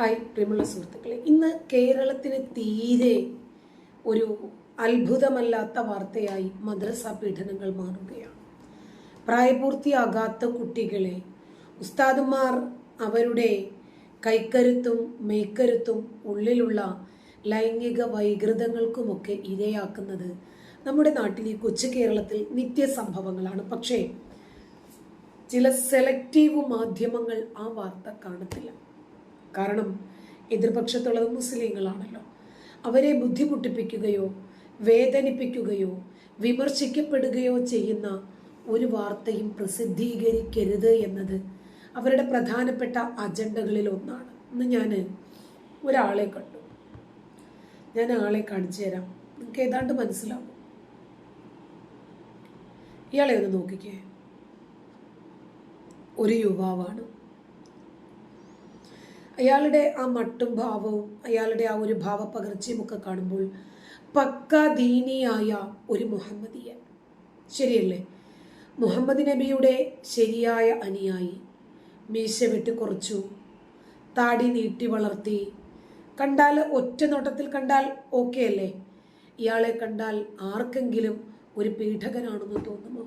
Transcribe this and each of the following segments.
Hi പ്രിയമുള്ള സുഹൃത്തുക്കളെ. ഇന്ന് കേരളത്തിന് തീരെ ഒരു അത്ഭുതമല്ലാത്ത വാർത്തയായി മദ്രസ പീഡനങ്ങൾ മാറുകയാണ്. പ്രായപൂർത്തിയാകാത്ത കുട്ടികളെ ഉസ്താദുമാർ അവരുടെ കൈക്കരുത്തും മെയ്ക്കരുത്തും ഉള്ളിലുള്ള ലൈംഗിക വൈകൃതങ്ങൾക്കുമൊക്കെ ഇരയാക്കുന്നത് നമ്മുടെ നാട്ടിൽ ഈ കൊച്ചു കേരളത്തിൽ നിത്യസംഭവങ്ങളാണ്. പക്ഷേ ചില സെലക്റ്റീവ് മാധ്യമങ്ങൾ ആ വാർത്ത കാണത്തില്ല. കാരണം എതിർപക്ഷത്തുള്ളത് മുസ്ലിങ്ങളാണല്ലോ. അവരെ ബുദ്ധിമുട്ടിപ്പിക്കുകയോ വേദനിപ്പിക്കുകയോ വിമർശിക്കപ്പെടുകയോ ചെയ്യുന്ന ഒരു വാർത്തയും പ്രസിദ്ധീകരിക്കരുത് എന്നത് അവരുടെ പ്രധാനപ്പെട്ട അജണ്ടകളിൽ ഒന്നാണ്. ഇന്ന് ഞാൻ ഒരാളെ കണ്ടു. ഞാൻ ആളെ കാണിച്ചു തരാം. നിങ്ങൾക്ക് ഏതാണ്ട് മനസ്സിലാവും. ഇയാളെ ഒന്ന് നോക്കിക്കേ. ഒരു യുവാവാണ്. അയാളുടെ ആ മട്ടും ഭാവവും അയാളുടെ ആ ഒരു ഭാവപകർച്ചയും ഒക്കെ കാണുമ്പോൾ പക്ക ദീനിയായ ഒരു മുഹമ്മദിയൻ. ശരിയല്ലേ? മുഹമ്മദ് നബിയുടെ ശരിയായ അനുയായി മീശ വെട്ടി കുറച്ചു താടി നീട്ടി വളർത്തി. കണ്ടാൽ ഒറ്റ നോട്ടത്തിൽ കണ്ടാൽ ഓക്കെ അല്ലേ? ഇയാളെ കണ്ടാൽ ആർക്കെങ്കിലും ഒരു പീഠകനാണെന്ന് തോന്നുമോ?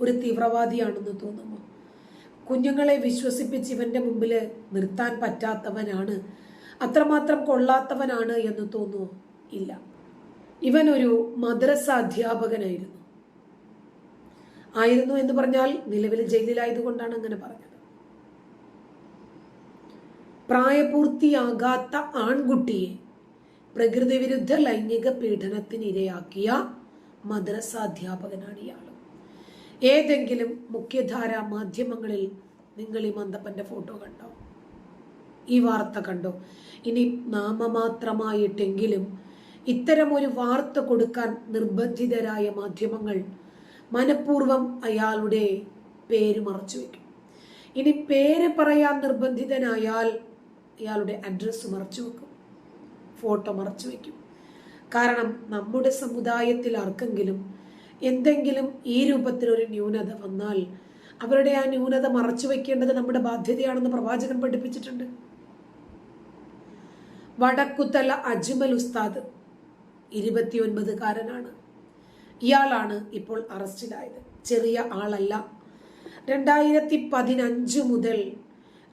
ഒരു തീവ്രവാദിയാണെന്ന് തോന്നുമോ? കുഞ്ഞുങ്ങളെ വിശ്വസിപ്പിച്ച് ഇവന്റെ മുമ്പിൽ നിർത്താൻ പറ്റാത്തവനാണ്. അത്രമാത്രം കൊള്ളാത്തവനാണ് എന്ന് തോന്നുമോ ഇല്ല. ഇവൻ ഒരു മദ്രസ അധ്യാപകനായിരുന്നു. ആയിരുന്നു എന്ന് പറഞ്ഞാൽ നിലവിൽ ജയിലിലായതുകൊണ്ടാണ് അങ്ങനെ പറഞ്ഞത്. പ്രായപൂർത്തിയാകാത്ത ആൺകുട്ടിയെ പ്രകൃതി വിരുദ്ധ ലൈംഗിക പീഡനത്തിനിരയാക്കിയ മദ്രസ അധ്യാപകനാണ് ഇയാൾ ഏതെങ്കിലും മുഖ്യധാര മാധ്യമങ്ങളിൽ നിങ്ങൾ ഈ മന്ദപ്പന്റെ ഫോട്ടോ കണ്ടോ? ഈ വാർത്ത കണ്ടോ? ഇനി നാമമാത്രമായിട്ടെങ്കിലും ഇത്തരം ഒരു വാർത്ത കൊടുക്കാൻ നിർബന്ധിതരായ മാധ്യമങ്ങൾ മനഃപൂർവം അയാളുടെ പേര് മറച്ചു വെക്കും. ഇനി പേര് പറയാൻ നിർബന്ധിതനായാൽ അയാളുടെ അഡ്രസ്സ് മറച്ചു വെക്കും. ഫോട്ടോ മറച്ചു വെക്കും. കാരണം നമ്മുടെ സമുദായത്തിൽ ആർക്കെങ്കിലും എന്തെങ്കിലും ഈ രൂപത്തിലൊരു ന്യൂനത വന്നാൽ അവരുടെ ആ ന്യൂനത മറച്ചു വെക്കേണ്ടത് നമ്മുടെ ബാധ്യതയാണെന്ന് പ്രവാചകൻ പഠിപ്പിച്ചിട്ടുണ്ട്. വടക്കുത്തല അജ്മൽ ഉസ്താദ് ഇരുപത്തിയൊൻപതുകാരനാണ്. ഇയാളാണ് ഇപ്പോൾ അറസ്റ്റിലായത്. ചെറിയ ആളല്ല. രണ്ടായിരത്തി പതിനഞ്ച് മുതൽ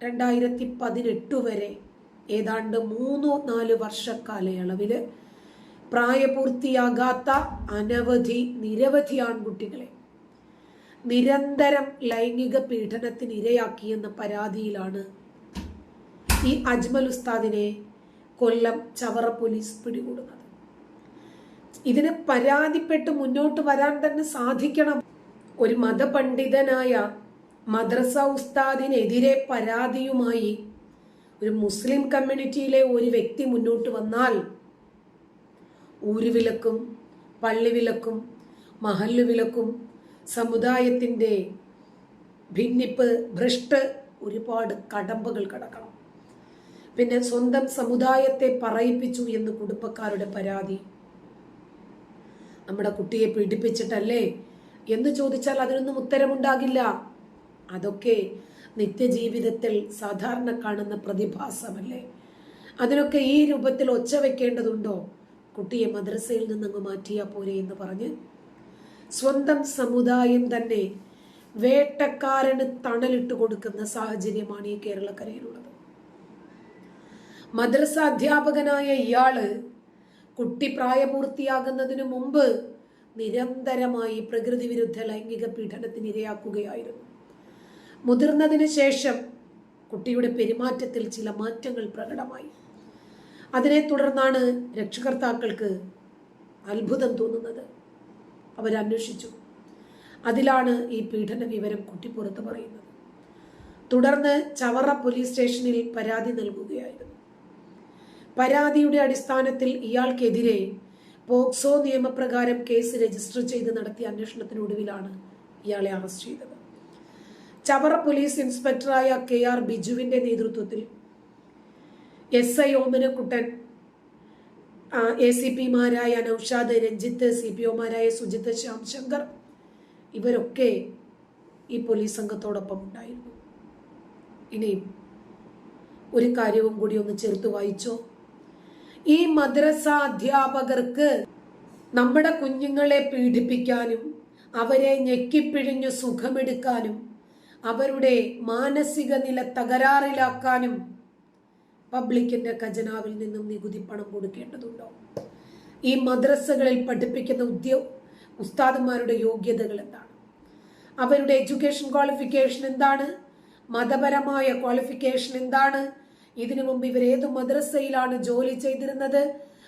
രണ്ടായിരത്തി പതിനെട്ട് വരെ ഏതാണ്ട് മൂന്നോ നാല് വർഷക്കാലയളവിൽ പ്രായപൂർത്തിയാകാത്ത അനവധി നിരവധി ആൺകുട്ടികളെ. നിരന്തരം ലൈംഗിക പീഡനത്തിന് ഇരയാക്കിയെന്ന പരാതിയിലാണ് ഈ അജ്മൽ ഉസ്താദിനെ കൊല്ലം ചവറ പോലീസ് പിടികൂടുന്നത്. ഇതിന് പരാതിപ്പെട്ട് മുന്നോട്ട് വരാൻ തന്നെ സാധിക്കണം. ഒരു മതപണ്ഡിതനായ മദ്രസ ഉസ്താദിനെതിരെ പരാതിയുമായി ഒരു മുസ്ലിം കമ്മ്യൂണിറ്റിയിലെ ഒരു വ്യക്തി മുന്നോട്ട് വന്നാൽ ഊരുവിലക്കും പള്ളിവിലക്കും മഹല്ലുവിലക്കും സമുദായത്തിന്റെ ഭിന്നിപ്പ് ഭ്രഷ്ട് ഒരുപാട് കടമ്പകൾ കടക്കണം. പിന്നെ സ്വന്തം സമുദായത്തെ പറയിപ്പിച്ചു എന്ന് കുടുംബക്കാരുടെ പരാതി. നമ്മുടെ കുട്ടിയെ പീഡിപ്പിച്ചിട്ടല്ലേ എന്ന് ചോദിച്ചാൽ അതിനൊന്നും ഉത്തരമുണ്ടാകില്ല. അതൊക്കെ നിത്യജീവിതത്തിൽ സാധാരണ കാണുന്ന പ്രതിഭാസമല്ലേ? അതിനൊക്കെ ഈ രൂപത്തിൽ ഒച്ച വെക്കേണ്ടതുണ്ടോ? കുട്ടിയെ മദ്രസയിൽ നിന്നങ്ങ് മാറ്റിയാ പോരെ എന്ന് പറഞ്ഞ് സ്വന്തം സമുദായം തന്നെ വേട്ടക്കാരന് തണലിട്ട് കൊടുക്കുന്ന സാഹചര്യമാണ് ഈ കേരളക്കരയിലുള്ളത്. മദ്രസ അധ്യാപകനായ ഇയാൾ കുട്ടി പ്രായപൂർത്തിയാകുന്നതിനു മുമ്പ് നിരന്തരമായി പ്രകൃതി വിരുദ്ധ ലൈംഗിക പീഡനത്തിന് ഇരയാക്കുകയായിരുന്നു. മുതിർന്നതിന് ശേഷം കുട്ടിയുടെ പെരുമാറ്റത്തിൽ ചില മാറ്റങ്ങൾ പ്രകടമായി. അതിനെ തുടർന്നാണ് രക്ഷകർത്താക്കൾക്ക് അത്ഭുതം തോന്നുന്നത്. അവരന്വേഷിച്ചു അതിലാണ് ഈ പീഡന വിവരം കുട്ടിപ്പുറത്ത് പുറത്തു പറയുന്നത്. തുടർന്ന് ചവറ പോലീസ് സ്റ്റേഷനിൽ പരാതി നൽകുകയായിരുന്നു. പരാതിയുടെ അടിസ്ഥാനത്തിൽ ഇയാൾക്കെതിരെ പോക്സോ നിയമപ്രകാരം കേസ് രജിസ്റ്റർ ചെയ്ത് നടത്തിയ അന്വേഷണത്തിനൊടുവിലാണ് ഇയാളെ അറസ്റ്റ് ചെയ്തത്. ചവറ പോലീസ് ഇൻസ്പെക്ടറായ കെ ആർ ബിജുവിന്റെ നേതൃത്വത്തിൽ S I Omanakuttan A C പിമാരായ Naushad Ranjith C P ഒമാരായ സുജിത്ത് ശ്യാംശങ്കർ ഇവരൊക്കെ ഈ പോലീസ് സംഘത്തോടൊപ്പം ഉണ്ടായിരുന്നു. ഇനിയും ഒരു കാര്യവും കൂടി ഒന്ന് ചേർത്ത് വായിച്ചോ? ഈ മദ്രസ അധ്യാപകർക്ക് നമ്മുടെ കുഞ്ഞുങ്ങളെ പീഡിപ്പിക്കാനും അവരെ ഞെക്കിപ്പിഴിഞ്ഞു സുഖമെടുക്കാനും അവരുടെ മാനസിക നില തകരാറിലാക്കാനും പബ്ലിക്കിന്റെ ഖജനാവിൽ നിന്നും നികുതി പണം കൊടുക്കേണ്ടതുണ്ടോ? ഈ മദ്രസകളിൽ പഠിപ്പിക്കുന്ന ഉദ്യോ ഉസ്താദന്മാരുടെ യോഗ്യതകൾ എന്താണ്? അവരുടെ എഡ്യൂക്കേഷൻ ക്വാളിഫിക്കേഷൻ എന്താണ്? മതപരമായ ക്വാളിഫിക്കേഷൻ എന്താണ്? ഇതിനു മുമ്പ് ഇവർ ഏത് മദ്രസയിലാണ് ജോലി ചെയ്തിരുന്നത്?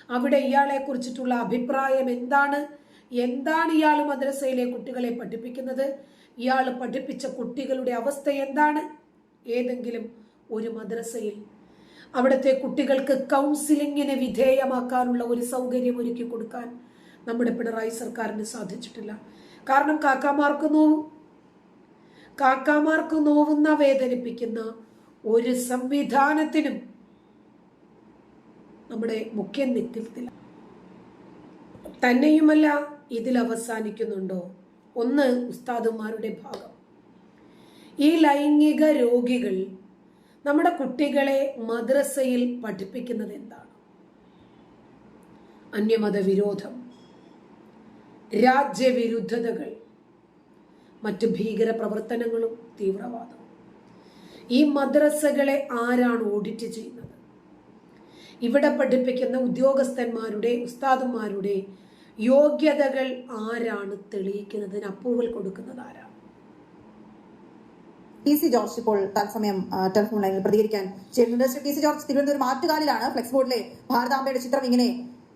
അവിടെ ഇയാളെ കുറിച്ചിട്ടുള്ള അഭിപ്രായം എന്താണ്? എന്താണ് ഇയാൾ മദ്രസയിലെ കുട്ടികളെ പഠിപ്പിക്കുന്നത്? ഇയാൾ പഠിപ്പിച്ച കുട്ടികളുടെ അവസ്ഥ എന്താണ്? ഏതെങ്കിലും ഒരു മദ്രസയിൽ അവിടുത്തെ കുട്ടികൾക്ക് കൗൺസിലിങ്ങിന് വിധേയമാക്കാനുള്ള ഒരു സൗകര്യം ഒരുക്കി കൊടുക്കാൻ നമ്മുടെ പിണറായി സർക്കാരിന് സാധിച്ചിട്ടില്ല. കാരണം കാക്കാമാർക്ക് നോവും. കാക്കാമാർക്ക് നോവുന്ന വേദനിപ്പിക്കുന്ന ഒരു സംവിധാനത്തിനും നമ്മുടെ മുഖ്യ നെതൃത്വത്തിൽ തന്നെയുമല്ല ഇതിൽ അവസാനിക്കുന്നുണ്ടോ? ഒന്ന് ഉസ്താദുമാരുടെ ഭാഗം. ഈ ലൈംഗിക രോഗികൾ നമ്മുടെ കുട്ടികളെ മദ്രസയിൽ പഠിപ്പിക്കുന്നത് എന്താണ്? അന്യമത വിരോധം രാജ്യവിരുദ്ധതകൾ മറ്റ് ഭീകര പ്രവർത്തനങ്ങളും തീവ്രവാദവും ഈ മദ്രസകളെ ആരാണ് ഓഡിറ്റ് ചെയ്യുന്നത്? ഇവിടെ പഠിപ്പിക്കുന്ന ഉദ്യോഗസ്ഥന്മാരുടെ ഉസ്താദന്മാരുടെ യോഗ്യതകൾ ആരാണ് തെളിയിക്കുന്നതിന് അപ്രൂവൽ കൊടുക്കുന്നത് ആരാണ്? ടി സി ജോർജ് ഇപ്പോൾ തത്സമയം ടെലിഫോൺ ലൈനിൽ പ്രതികരിക്കാൻ ചേരുന്നുണ്ട്. ടി സി ജോർജ് തിരുവനന്തപുരം ആറ്റുകാലിലാണ് ഫ്ലെക്സ് ബോർഡിലെ ഭാരതാംബയുടെ ചിത്രം ഇങ്ങനെ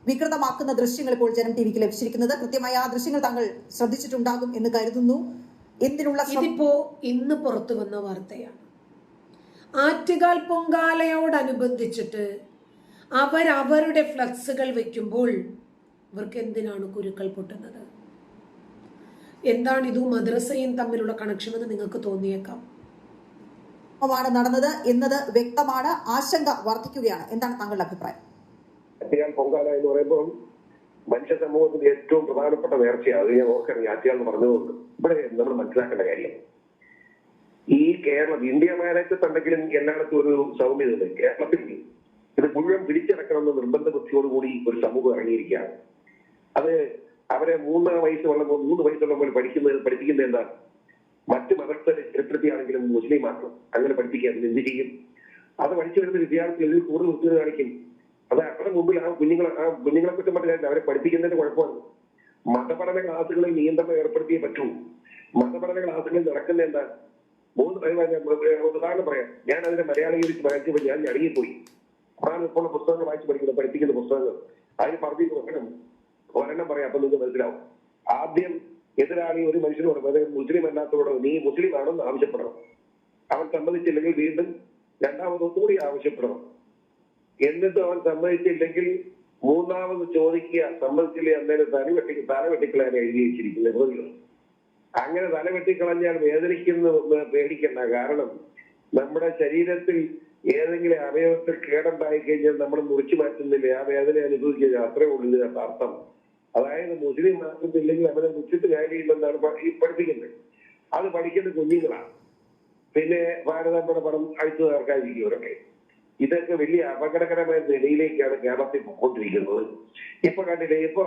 വികൃതമാക്കുന്ന ദൃശ്യങ്ങൾ ഇപ്പോൾ ജനം ടി വിക്ക് ലഭിച്ചിരിക്കുന്നത്. കൃത്യമായ ആ ദൃശ്യങ്ങൾ താങ്കൾ ശ്രദ്ധിച്ചിട്ടുണ്ടാകും എന്ന് കരുതുന്നു. എന്തിനുള്ള ഇതിപ്പോ ഇന്ന് പുറത്തു വന്ന വാർത്തയാണ്. ആറ്റുകാൽ പൊങ്കാലയോടനുബന്ധിച്ചിട്ട് അവരവരുടെ ഫ്ലക്സുകൾ വെക്കുമ്പോൾ ഇവർക്ക് എന്തിനാണ് കുരുക്കൾ പൊട്ടുന്നത്? എന്താണ് ഇതും മദ്രസയും തമ്മിലുള്ള കണക്ഷൻ എന്ന് നിങ്ങൾക്ക് തോന്നിയേക്കാം. മാണ് നടന്നത് എന്നത് വ്യക്തമാണ്. ആശങ്ക വർദ്ധിക്കുകയാണ്. എന്താണ് താങ്കളുടെ അഭിപ്രായം? ആറ്റുകാൽ പൊങ്കാല എന്ന് പറയുമ്പോൾ മനുഷ്യ സമൂഹത്തിന്റെ ഏറ്റവും പ്രധാനപ്പെട്ട നേർച്ചയാണ്. അത് ഞാൻ ഓർക്കറിയാം ആറ്റുകാൽ എന്ന് പറഞ്ഞതുകൊണ്ട് ഇവിടെ നമ്മൾ മനസ്സിലാക്കേണ്ട കാര്യം. ഈ കേരളം ഇന്ത്യ മേലത്തുണ്ടെങ്കിലും എല്ലായിടത്തും ഒരു സൗമ്യതയുണ്ട് കേരളത്തിൽ ഇത് മുഴുവൻ പിടിച്ചടക്കണമെന്ന് നിർബന്ധ ബുദ്ധിയോടുകൂടി ഒരു സമൂഹം ഇറങ്ങിയിരിക്കുകയാണ്. അത് അവരെ മൂന്നാം വയസ്സ് ഉള്ള മൂന്ന് വയസ്സുള്ളപ്പോൾ പഠിക്കുന്നത് പഠിപ്പിക്കുന്നത് എന്താ? മറ്റ് മതസ്ഥരെ ചരിത്രത്തെയാണെങ്കിലും മുസ്ലിം മാത്രം അങ്ങനെ പഠിപ്പിക്കാൻ എന്ത് ചെയ്യും? അത് പഠിച്ചു വരുന്ന വിദ്യാർത്ഥികൾ ഇതിൽ കൂടുതൽ ഉത്തരവ് കാണിക്കും. അത് അത്ര മുമ്പിൽ ആ കുഞ്ഞുങ്ങളെ ആ കുഞ്ഞുങ്ങളെ കുറ്റം പറഞ്ഞാൽ അവരെ പഠിപ്പിക്കുന്നതിന്റെ കുഴപ്പമാണ്. മതപഠന ക്ലാസ്സുകളിൽ നിയന്ത്രണം ഏർപ്പെടുത്തിയേ പറ്റൂ. മതപഠന ക്ലാസ്സുകളിൽ നടക്കുന്ന എന്താ? മൂന്ന് ഉദാഹരണം പറയാം. ഞാൻ അതിന്റെ മലയാളീകരിച്ച് വായിച്ചപ്പോൾ ഞാൻ ഞടുങ്ങിപ്പോയി. ഞാൻ ഇപ്പോൾ പുസ്തകങ്ങൾ വായിച്ച് പഠിക്കുന്ന പഠിപ്പിക്കുന്ന പുസ്തകങ്ങൾ. അതിന് പറഞ്ഞു ഒരെണ്ണം പറയാം അപ്പൊ നിങ്ങൾക്ക് മനസ്സിലാവും. ആദ്യം എതിരാളി ഒരു മനുഷ്യനോട് അതായത് മുസ്ലിം അല്ലാത്തവരോട് നീ മുസ്ലിം ആണെന്ന് ആവശ്യപ്പെടണം. അവൻ സമ്മതിച്ചില്ലെങ്കിൽ വീണ്ടും രണ്ടാമത് കൂടി ആവശ്യപ്പെടണം. എന്നിട്ട് അവൻ സമ്മതിച്ചില്ലെങ്കിൽ മൂന്നാമത് ചോദിക്കുക സമ്മതിച്ചില്ലേ അന്നേരം തല വെട്ടി തല വെട്ടിക്കളയാൻ എഴുതി വെച്ചിരിക്കുന്നത് പ്രതികൾ അങ്ങനെ തല വെട്ടിക്കളഞ്ഞാൽ വേദനിക്കുന്ന പേടിക്കണ്ട. കാരണം നമ്മുടെ ശരീരത്തിൽ ഏതെങ്കിലും അവയവത്തിൽ കേടുണ്ടായി കഴിഞ്ഞാൽ നമ്മൾ മുറിച്ചു മാറ്റുന്നില്ലേ? ആ വേദന അനുഭവിക്കുക. അത്രേ ഉള്ളൂ ഇതിനകത്ത് അർത്ഥം. അതായത് മുസ്ലിം മാറ്റുന്നില്ലെങ്കിൽ അവരെ മുച്ചിട്ട് കാര്യമില്ലെന്നാണ് ഈ പഠിപ്പിക്കുന്നത്. അത് പഠിക്കുന്ന കുഞ്ഞുങ്ങളാണ്. പിന്നെ ഭാരതമ്മയുടെ പടം അഴിച്ചു തകർക്കാതിരിക്കുന്നവരൊക്കെ. ഇതൊക്കെ വലിയ അപകടകരമായ നിലയിലേക്കാണ് കേരളത്തിൽ പോയിക്കൊണ്ടിരിക്കുന്നത്. ഇപ്പൊ കണ്ടില്ലേ ഇപ്പൊ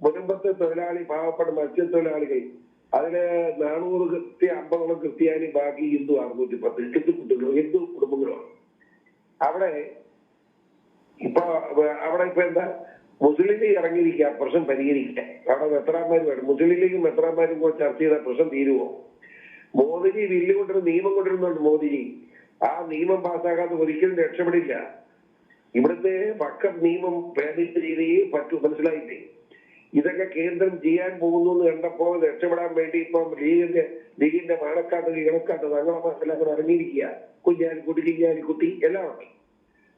മുനമ്പത്തെ തൊഴിലാളി പാവപ്പെട്ട മത്സ്യത്തൊഴിലാളികൾ അതിൽ നാനൂറ് കൃത്യ അമ്പതോളം ക്രിസ്ത്യാനി ബാക്കി ഹിന്ദു അറുന്നൂറ്റി പത്ത് ഹിന്ദു കുട്ടികളും ഹിന്ദു കുടുംബങ്ങളുമാണ്. അവിടെ ഇപ്പൊ അവിടെ ഇപ്പൊ എന്താ മുസ്ലിം ലീഗ് ഇറങ്ങിയിരിക്കുക ആ പ്രശ്നം പരിഹരിക്കുക അവിടെ മെത്രാന്മാർ വേണം മുസ്ലിം ലീഗും മെത്രാന്മാരും കൂടെ ചർച്ച ചെയ്ത പ്രശ്നം തീരുമോ മോദിജി ബില്ല് കൊണ്ടൊരു നിയമം കൊണ്ടിരുന്നുണ്ട് മോദിജി. ആ നിയമം പാസ്സാകാതെ ഒരിക്കലും രക്ഷപ്പെടില്ല. ഇവിടുത്തെ പക്ക നിയമം ഭേദിച്ച രീതിയിൽ പറ്റൂ മനസ്സിലായില്ലേ? ഇതൊക്കെ കേന്ദ്രം ചെയ്യാൻ പോകുന്നു എന്ന് കണ്ടപ്പോ രക്ഷപ്പെടാൻ വേണ്ടി ഇപ്പം ലീഗിന്റെ ലീഗിന്റെ മാണക്കാട്ട് ഇണക്കാട്ട് തങ്ങളെ മനസ്സിലാക്കാൻ ഇറങ്ങിയിരിക്കുക. കുഞ്ഞാലിക്കുട്ടി കുഞ്ഞാലിക്കുട്ടി എല്ലാം ഉണ്ട്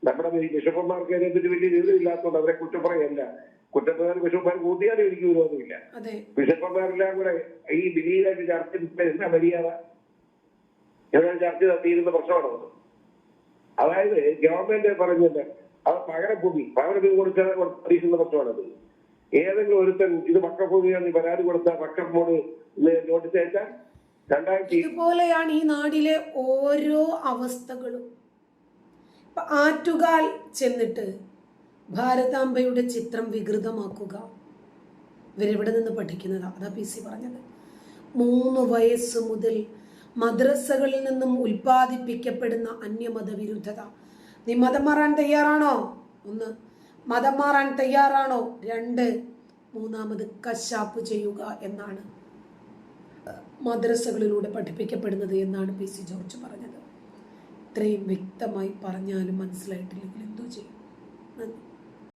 നമ്മുടെ ഈ ബിഷപ്പന്മാർക്ക് അതിനെപ്പറ്റി വലിയ വിവരമില്ലാത്തതുകൊണ്ട് അവരെ കുറ്റം പറയല്ല കുറ്റപ്രധാന ബിഷപ്പന്മാർ കൂട്ടിയാലും എനിക്ക് വിരോധമില്ല ബിഷപ്പന്മാരെല്ലാം കൂടെ ഈ ബിലീഗായിട്ട് ചർച്ച എന്നാ മര്യാദ? എന്നാൽ ചർച്ച തീരുന്ന പ്രശ്നമാണോ അത്? അതായത് ഗവൺമെന്റ് പറഞ്ഞത് അത് പകരഭൂമി പകരഭൂമി കൊടുക്കാൻ പ്രതീക്ഷിക്കുന്ന പ്രശ്നമാണത്. ഏതെങ്കിലും ഒരുത്തൻ ഇത് പക്കഭൂമിയാണ് പരാതി കൊടുത്ത പക്കമ്മോട് നോട്ടീസ് അയച്ചാൽ രണ്ടായിരത്തി ഇതുപോലെയാണ് ഈ നാടിലെ ഓരോ അവസ്ഥകളും. ആറ്റുകാൽ ചെന്നിട്ട് ഭാരതാംബയുടെ ചിത്രം വികൃതമാക്കുക. ഇവരെവിടെ നിന്ന് പഠിക്കുന്നതാണ് അതാ പി സി പറഞ്ഞത്. മൂന്ന് വയസ്സ് മുതൽ മദ്രസകളിൽ നിന്നും ഉൽപ്പാദിപ്പിക്കപ്പെടുന്ന അന്യമതവിരുദ്ധത. നീ മതം മാറാൻ തയ്യാറാണോ? ഒന്ന്. മതം മാറാൻ തയ്യാറാണോ? രണ്ട്. മൂന്നാമത് കശാപ്പ് ചെയ്യുക എന്നാണ് മദ്രസകളിലൂടെ പഠിപ്പിക്കപ്പെടുന്നത് എന്നാണ് പി സി ജോർജ് പറഞ്ഞത്. ഇത്രയും വ്യക്തമായി പറഞ്ഞാലും മനസ്സിലായിട്ടില്ലെങ്കിൽ എന്തോ ചെയ്യും. നന്ദി.